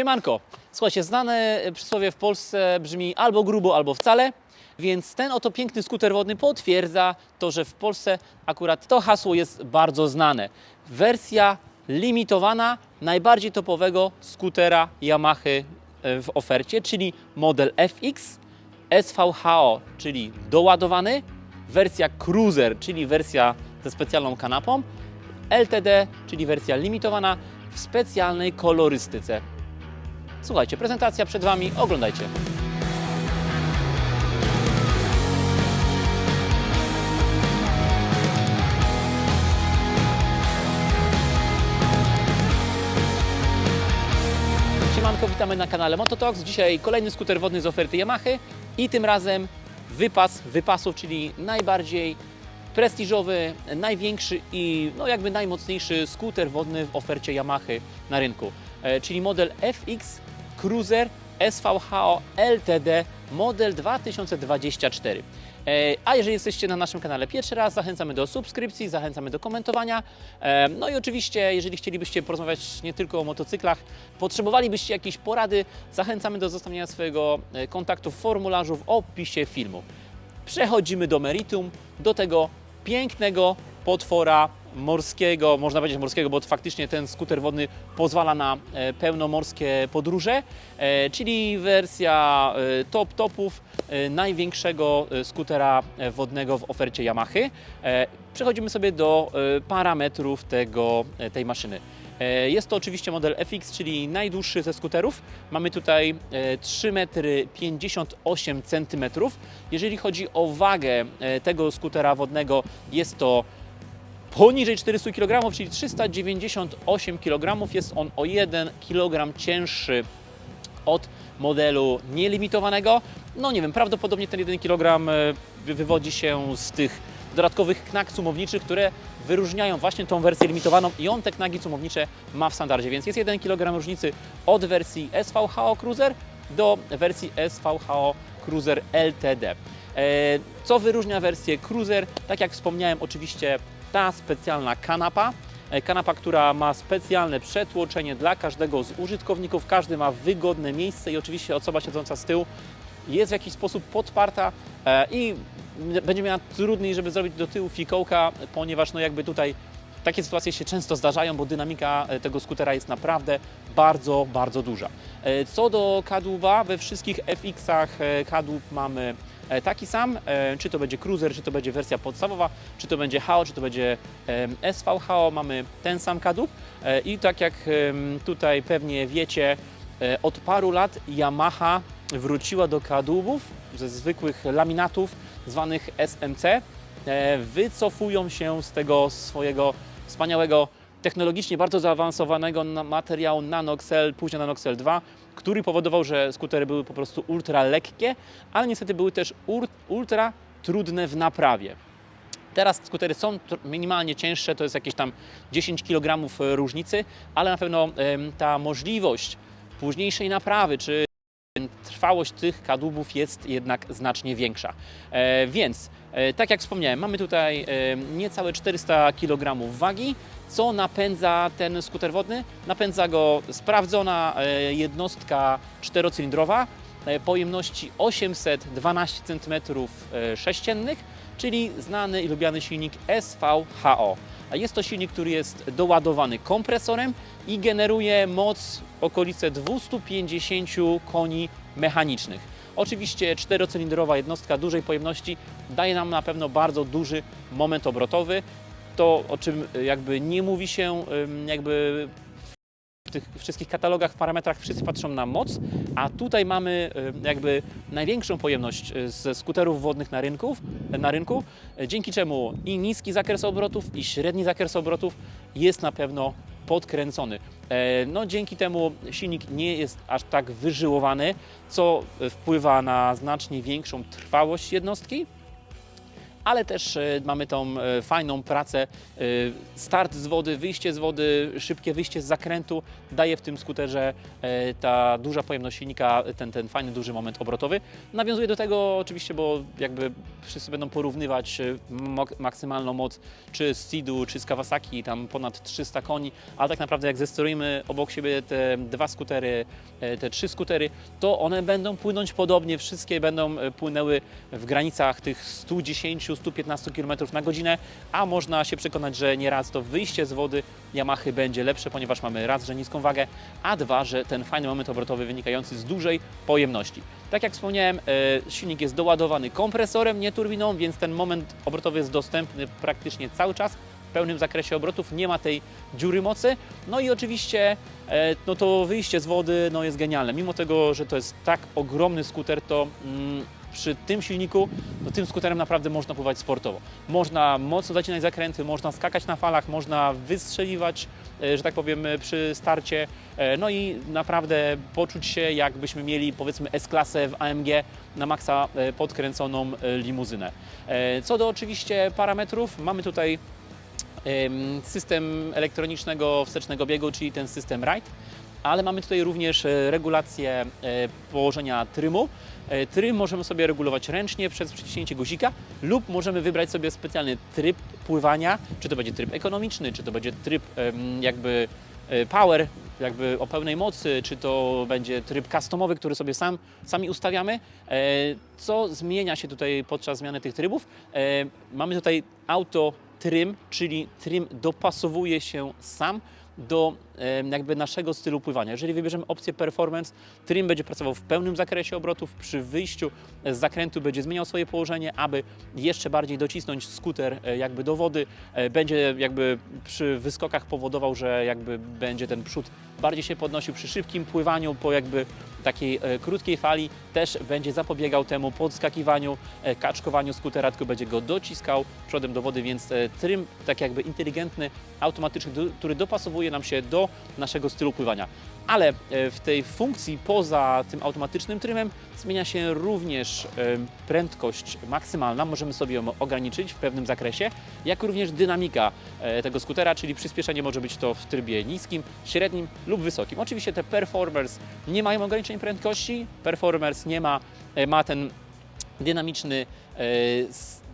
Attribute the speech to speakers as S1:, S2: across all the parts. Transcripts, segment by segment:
S1: Siemanko. Słuchajcie, znane przysłowie w Polsce brzmi albo grubo, albo wcale. Więc ten oto piękny skuter wodny potwierdza to, że w Polsce akurat to hasło jest bardzo znane. Wersja limitowana najbardziej topowego skutera Yamaha e, w ofercie, czyli model FX, SVHO, czyli doładowany, wersja Cruiser, czyli wersja ze specjalną kanapą, LTD, czyli wersja limitowana w specjalnej kolorystyce. Słuchajcie, prezentacja przed Wami, oglądajcie. Siemanko, witamy na kanale Mototox. Dzisiaj kolejny skuter wodny z oferty Yamaha i tym razem wypas wypasów, czyli najbardziej prestiżowy, największy i no jakby najmocniejszy skuter wodny w ofercie Yamaha na rynku, e, czyli model FX Cruiser SVHO LTD model 2024. E, A jeżeli jesteście na naszym kanale pierwszy raz, zachęcamy do subskrypcji, zachęcamy do komentowania. E, No i oczywiście, jeżeli chcielibyście porozmawiać nie tylko o motocyklach, potrzebowalibyście jakiejś porady, zachęcamy do zostawienia swojego e, kontaktu w formularzu w opisie filmu. Przechodzimy do meritum, do tego pięknego potwora morskiego, można powiedzieć morskiego, bo faktycznie ten skuter wodny pozwala na e, pełnomorskie podróże, e, czyli wersja e, top topów największego skutera wodnego w ofercie Yamaha. Przechodzimy sobie do parametrów tego, tej maszyny. Jest to oczywiście model FX, czyli najdłuższy ze skuterów. Mamy tutaj e, 3,58 m. Jeżeli chodzi o wagę tego skutera wodnego, jest to poniżej 400 kg, czyli 398 kg. Jest on o 1 kg cięższy od modelu nielimitowanego. No nie wiem, prawdopodobnie ten 1 kg e, wy- wywodzi się z tych dodatkowych knak cumowniczych, które wyróżniają właśnie tą wersję limitowaną i on te knagi cumownicze ma w standardzie, więc jest 1 kg różnicy od wersji SVHO Cruiser do wersji SVHO Cruiser LTD. E, Co wyróżnia wersję Cruiser? Tak jak wspomniałem, oczywiście ta specjalna kanapa, E, Kanapa, która ma specjalne przetłoczenie dla każdego z użytkowników. Każdy ma wygodne miejsce i oczywiście osoba siedząca z tyłu jest w jakiś sposób podparta e, i będzie miała trudniej, żeby zrobić do tyłu fikołka, ponieważ no jakby tutaj takie sytuacje się często zdarzają, bo dynamika e, tego skutera jest naprawdę bardzo, bardzo duża. Co do kadłuba, we wszystkich FX-ach kadłub mamy taki sam, e, czy to będzie Cruiser, czy to będzie wersja podstawowa, czy to będzie HO, czy to będzie SVHO, mamy ten sam kadłub. E, i tak jak tutaj pewnie wiecie, e, od paru lat Yamaha wróciła do kadłubów ze zwykłych laminatów zwanych SMC, e, wycofują się z tego swojego wspaniałego, technologicznie bardzo zaawansowanego materiału Nanoxel, później Nanoxel 2, który powodował, że skutery były po prostu ultra lekkie, ale niestety były też ultra trudne w naprawie. Teraz skutery są minimalnie cięższe, to jest jakieś tam 10 kg różnicy, ale na pewno ta możliwość późniejszej naprawy czy trwałość tych kadłubów jest jednak znacznie większa. E, więc, e, tak jak wspomniałem, mamy tutaj e, niecałe 400 kg wagi. Co napędza ten skuter wodny? Napędza go sprawdzona e, jednostka czterocylindrowa pojemności 812 cm3, czyli znany i lubiany silnik SVHO. Jest to silnik, który jest doładowany kompresorem i generuje moc okolice 250 koni mechanicznych. Oczywiście czterocylindrowa jednostka dużej pojemności daje nam na pewno bardzo duży moment obrotowy. To, o czym y, jakby nie mówi się jakby w tych wszystkich katalogach, parametrach wszyscy patrzą na moc, a tutaj mamy y, jakby największą pojemność y, ze skuterów wodnych na, rynków, na rynku, y, dzięki czemu i niski zakres obrotów, i średni zakres obrotów jest na pewno podkręcony. E, No, dzięki temu silnik nie jest aż tak wyżyłowany, co wpływa na znacznie większą trwałość jednostki. Ale też e, mamy tą e, fajną pracę. e, Start z wody, wyjście z wody, szybkie wyjście z zakrętu daje w tym skuterze ta duża pojemność silnika, ten, ten fajny, duży moment obrotowy. Nawiązuje do tego oczywiście, bo jakby wszyscy będą porównywać maksymalną moc czy z Seedu, czy z Kawasaki, tam ponad 300 koni, ale tak naprawdę jak zestorujemy obok siebie te dwa skutery, te trzy skutery, to one będą płynąć podobnie, wszystkie będą płynęły w granicach tych 110-115 km na godzinę, a można się przekonać, że nieraz to wyjście z wody Yamahy będzie lepsze, ponieważ mamy raz, że niską wagę, a dwa, że ten fajny moment obrotowy wynikający z dużej pojemności. Tak jak wspomniałem, e, silnik jest doładowany kompresorem, nie turbiną, więc ten moment obrotowy jest dostępny praktycznie cały czas w pełnym zakresie obrotów, nie ma tej dziury mocy. No i oczywiście e, no to wyjście z wody no jest genialne. Mimo tego, że to jest tak ogromny skuter, to mm, przy tym silniku, no tym skuterem naprawdę można pływać sportowo. Można mocno zacinać zakręty, można skakać na falach, można wystrzeliwać, e, że tak powiem, e, przy starcie. E, No i naprawdę poczuć się, jakbyśmy mieli powiedzmy S-klasę w AMG na maksa podkręconą limuzynę. Co do oczywiście parametrów, mamy tutaj em, system elektronicznego wstecznego biegu, czyli ten system RIDE, ale mamy tutaj również e, regulację e, położenia trymu. E, Trym możemy sobie regulować ręcznie przez przyciśnięcie guzika lub możemy wybrać sobie specjalny tryb pływania, czy to będzie tryb ekonomiczny, czy to będzie tryb jakby power, jakby o pełnej mocy, czy to będzie tryb customowy, który sobie sam, sami ustawiamy. Co zmienia się tutaj podczas zmiany tych trybów? Mamy tutaj auto trim, czyli trim dopasowuje się sam do jakby naszego stylu pływania. Jeżeli wybierzemy opcję performance, trim będzie pracował w pełnym zakresie obrotów, przy wyjściu z zakrętu będzie zmieniał swoje położenie, aby jeszcze bardziej docisnąć skuter e, jakby do wody. E, Będzie jakby przy wyskokach powodował, że jakby będzie ten przód bardziej się podnosił przy szybkim pływaniu po jakby takiej e, krótkiej fali też będzie zapobiegał temu podskakiwaniu, e, kaczkowaniu skutera, tylko będzie go dociskał przodem do wody, więc e, trym tak jakby inteligentny, automatyczny, który dopasowuje nam się do naszego stylu pływania. Ale e, w tej funkcji poza tym automatycznym trymem zmienia się również e, prędkość maksymalna, możemy sobie ją ograniczyć w pewnym zakresie, jak również dynamika e, tego skutera, czyli przyspieszenie może być to w trybie niskim, średnim lub wysokim. Oczywiście te performers nie mają ograniczeń prędkości, performers nie ma, ma ten dynamiczny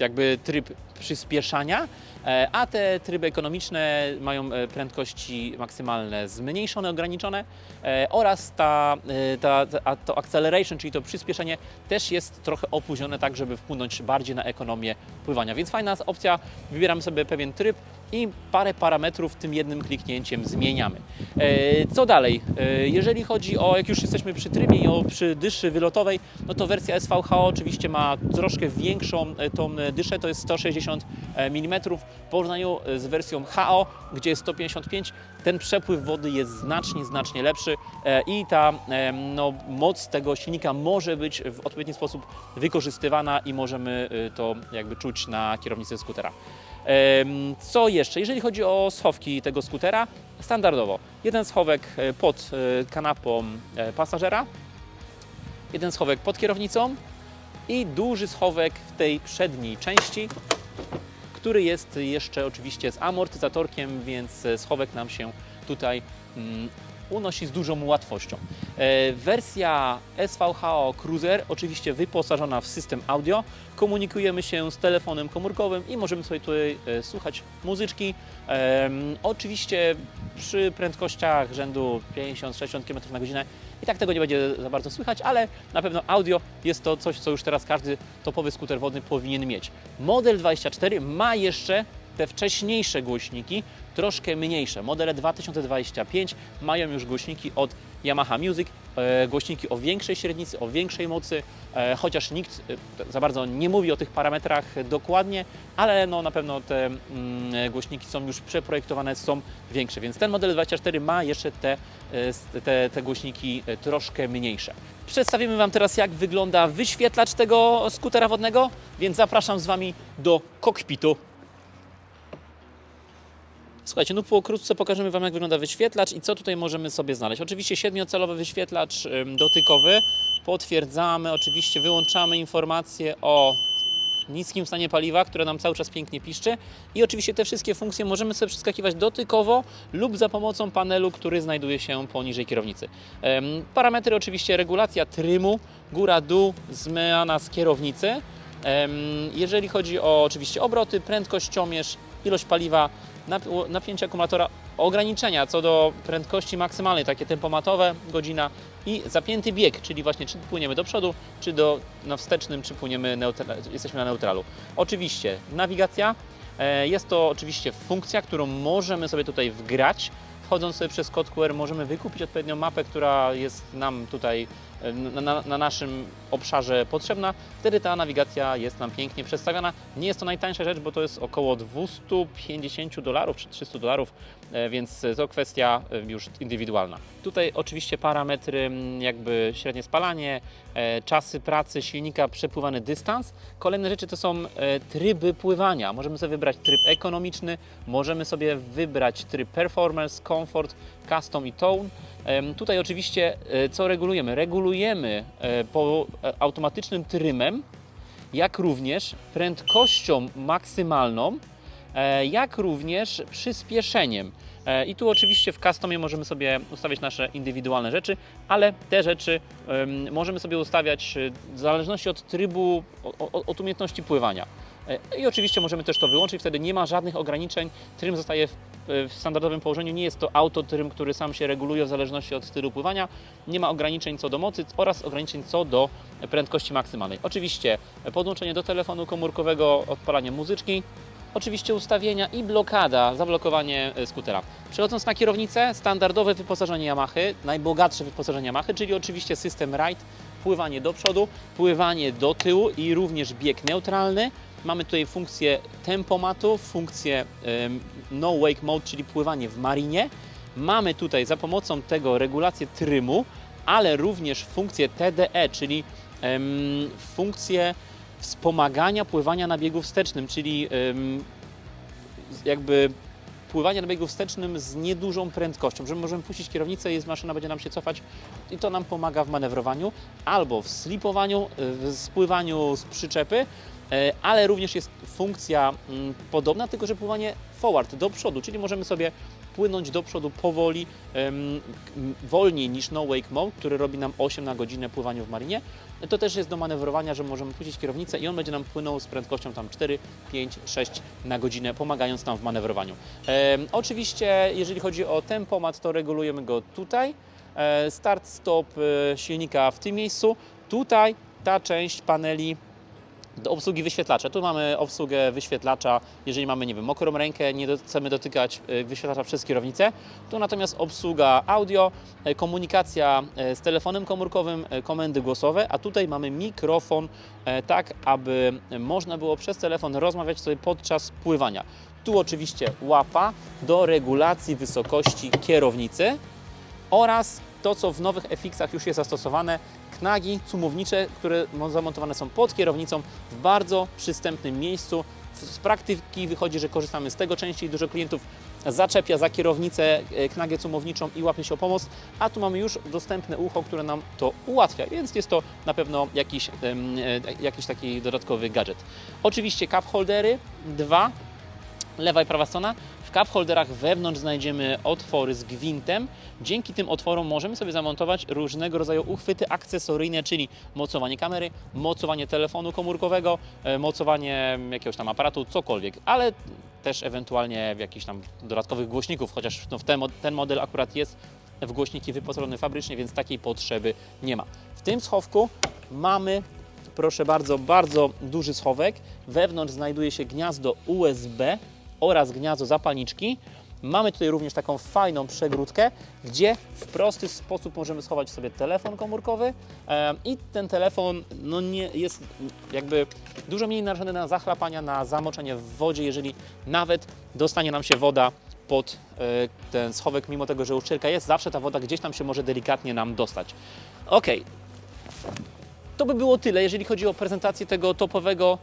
S1: jakby tryb przyspieszania, a te tryby ekonomiczne mają e, prędkości maksymalne zmniejszone, ograniczone e, oraz ta, e, ta, ta, to acceleration, czyli to przyspieszenie też jest trochę opóźnione tak, żeby wpłynąć bardziej na ekonomię pływania. Więc fajna opcja, wybieramy sobie pewien tryb i parę parametrów tym jednym kliknięciem zmieniamy. E, Co dalej? E, Jeżeli chodzi o, jak już jesteśmy przy trybie i o przy dyszy wylotowej, no to wersja SVHO oczywiście ma troszkę większą e, tą e, dyszę, to jest 160 mm w porównaniu e, z wersją HO, gdzie jest 155. Ten przepływ wody jest znacznie, znacznie lepszy e, i ta no, moc tego silnika może być w odpowiedni sposób wykorzystywana i możemy e, to jakby czuć na kierownicy skutera. Co jeszcze? Jeżeli chodzi o schowki tego skutera, standardowo jeden schowek pod kanapą pasażera, jeden schowek pod kierownicą i duży schowek w tej przedniej części, który jest jeszcze oczywiście z amortyzatorkiem, więc e, schowek nam się tutaj mm, unosi z dużą łatwością. E, Wersja SVHO Cruiser oczywiście wyposażona w system audio. Komunikujemy się z telefonem komórkowym i możemy sobie tutaj e, słuchać muzyczki. Oczywiście przy prędkościach rzędu 50-60 km na godzinę i tak tego nie będzie za bardzo słychać, ale na pewno audio jest to coś, co już teraz każdy topowy skuter wodny powinien mieć. Model 24 ma jeszcze te wcześniejsze głośniki, troszkę mniejsze. Modele 2025 mają już głośniki od Yamaha Music, e, głośniki o większej średnicy, o większej mocy, e, chociaż nikt e, za bardzo nie mówi o tych parametrach dokładnie, ale no na pewno te mm, głośniki są już przeprojektowane, są większe, więc ten model 24 ma jeszcze te, te, te głośniki troszkę mniejsze. Przedstawimy Wam teraz jak wygląda wyświetlacz tego skutera wodnego, więc zapraszam z Wami do kokpitu. Słuchajcie, no pokrótce pokażemy Wam, jak wygląda wyświetlacz i co tutaj możemy sobie znaleźć. Oczywiście siedmiocelowy wyświetlacz dotykowy. Potwierdzamy, oczywiście wyłączamy informacje o niskim stanie paliwa, które nam cały czas pięknie piszczy. I oczywiście te wszystkie funkcje możemy sobie przeskakiwać dotykowo lub za pomocą panelu, który znajduje się poniżej kierownicy. Parametry oczywiście regulacja trymu, góra, dół, zmiana z kierownicy. Jeżeli chodzi o oczywiście obroty, prędkościomierz, ilość paliwa, napięcie akumulatora, ograniczenia co do prędkości maksymalnej, takie tempomatowe, godzina i zapięty bieg, czyli właśnie czy płyniemy do przodu, czy do, na wstecznym, czy płyniemy jesteśmy na neutralu. Oczywiście nawigacja, e, jest to oczywiście funkcja, którą możemy sobie tutaj wgrać. Wchodząc sobie przez kod QR możemy wykupić odpowiednią mapę, która jest nam tutaj na, na, na naszym obszarze potrzebna. Wtedy ta nawigacja jest nam pięknie przedstawiona. Nie jest to najtańsza rzecz, bo to jest około 250 dolarów czy 300 dolarów, e, więc to kwestia e, już indywidualna. Tutaj oczywiście parametry jakby średnie spalanie, e, czasy pracy silnika, przepływany dystans. Kolejne rzeczy to są tryby pływania. Możemy sobie wybrać tryb ekonomiczny, możemy sobie wybrać tryb performance, comfort, custom i tone. Tutaj oczywiście e, co regulujemy? Regulujemy e, po e, automatycznym trymem, jak również prędkością maksymalną, jak również przyspieszeniem. I tu oczywiście w customie możemy sobie ustawiać nasze indywidualne rzeczy, ale te rzeczy em, możemy sobie ustawiać w zależności od trybu, od umiejętności pływania. E, I oczywiście możemy też to wyłączyć, wtedy nie ma żadnych ograniczeń. Trym zostaje w, w standardowym położeniu. Nie jest to autotrym, który sam się reguluje w zależności od stylu pływania. Nie ma ograniczeń co do mocy oraz ograniczeń co do prędkości maksymalnej. Oczywiście podłączenie do telefonu komórkowego, odpalanie muzyczki, oczywiście ustawienia i blokada, zablokowanie e, skutera. Przechodząc na kierownicę, standardowe wyposażenie Yamaha, najbogatsze wyposażenie Yamaha, czyli oczywiście system ride, pływanie do przodu, pływanie do tyłu i również bieg neutralny. Mamy tutaj funkcję tempomatu, funkcję no wake mode, czyli pływanie w marinie. Mamy tutaj za pomocą tego regulację trymu, ale również funkcję TDE, czyli funkcję wspomagania pływania na biegu wstecznym, czyli jakby pływania na biegu wstecznym z niedużą prędkością, że możemy puścić kierownicę i maszyna będzie nam się cofać i to nam pomaga w manewrowaniu albo w slipowaniu, w spływaniu z przyczepy, e, ale również jest funkcja mm, podobna, tylko że pływanie forward, do przodu, czyli możemy sobie płynąć do przodu powoli, wolniej niż no wake mode, który robi nam 8 na godzinę pływaniu w marinie. To też jest do manewrowania, że możemy puścić kierownicę i on będzie nam płynął z prędkością tam 4, 5, 6 na godzinę, pomagając nam w manewrowaniu. Em, oczywiście, jeżeli chodzi o tempomat, to regulujemy go tutaj. E, start, stop e, silnika w tym miejscu. Tutaj ta część paneli do obsługi wyświetlacza. Tu mamy obsługę wyświetlacza, jeżeli mamy, nie wiem, mokrą rękę, nie chcemy dotykać e, wyświetlacza przez kierownicę. Tu natomiast obsługa audio, e, komunikacja e, z telefonem komórkowym, komendy głosowe, a tutaj mamy mikrofon, tak aby można było przez telefon rozmawiać sobie podczas pływania. Tu oczywiście łapa do regulacji wysokości kierownicy oraz to, co w nowych FX-ach już jest zastosowane, knagi cumownicze, które mo- zamontowane są pod kierownicą w bardzo przystępnym miejscu. Z praktyki wychodzi, że korzystamy z tego częściej. Dużo klientów zaczepia za kierownicę e, knagę cumowniczą i łapie się o pomoc, a tu mamy już dostępne ucho, które nam to ułatwia, więc jest to na pewno jakiś, e, jakiś taki dodatkowy gadżet. Oczywiście cup holdery, dwa, lewa i prawa strona. Cup holderach wewnątrz znajdziemy otwory z gwintem. Dzięki tym otworom możemy sobie zamontować różnego rodzaju uchwyty akcesoryjne, czyli mocowanie kamery, mocowanie telefonu komórkowego, e, mocowanie jakiegoś tam aparatu, cokolwiek, ale też ewentualnie jakichś tam dodatkowych głośników, chociaż no, ten, ten model akurat jest w głośniki wyposażony fabrycznie, więc takiej potrzeby nie ma. W tym schowku mamy proszę bardzo, bardzo duży schowek. Wewnątrz znajduje się gniazdo USB oraz gniazdo zapalniczki. Mamy tutaj również taką fajną przegródkę, gdzie w prosty sposób możemy schować sobie telefon komórkowy i ten telefon no nie jest jakby dużo mniej narażony na zachlapania, na zamoczenie w wodzie, jeżeli nawet dostanie nam się woda pod e, ten schowek, mimo tego, że uszczelka jest, zawsze ta woda gdzieś tam się może delikatnie nam dostać. Ok, to by było tyle, jeżeli chodzi o prezentację tego topowego,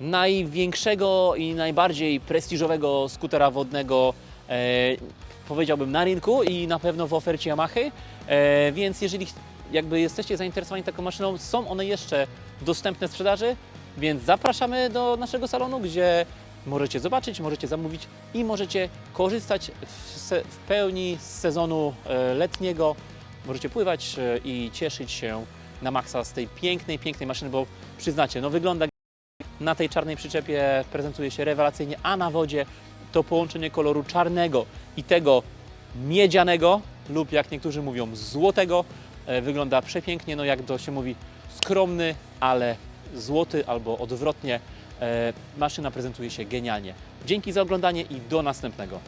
S1: największego i najbardziej prestiżowego skutera wodnego, e, powiedziałbym, na rynku i na pewno w ofercie Yamaha. E, więc jeżeli jakby jesteście zainteresowani taką maszyną, są one jeszcze dostępne w sprzedaży. Więc zapraszamy do naszego salonu, gdzie możecie zobaczyć, możecie zamówić i możecie korzystać w, se, w pełni z sezonu e, letniego. Możecie pływać e, i cieszyć się na maksa z tej pięknej, pięknej maszyny, bo przyznacie, no wygląda na tej czarnej przyczepie prezentuje się rewelacyjnie, a na wodzie to połączenie koloru czarnego i tego miedzianego lub jak niektórzy mówią złotego e, wygląda przepięknie, no jak to się mówi skromny, ale złoty albo odwrotnie. E, Maszyna prezentuje się genialnie. Dzięki za oglądanie i do następnego.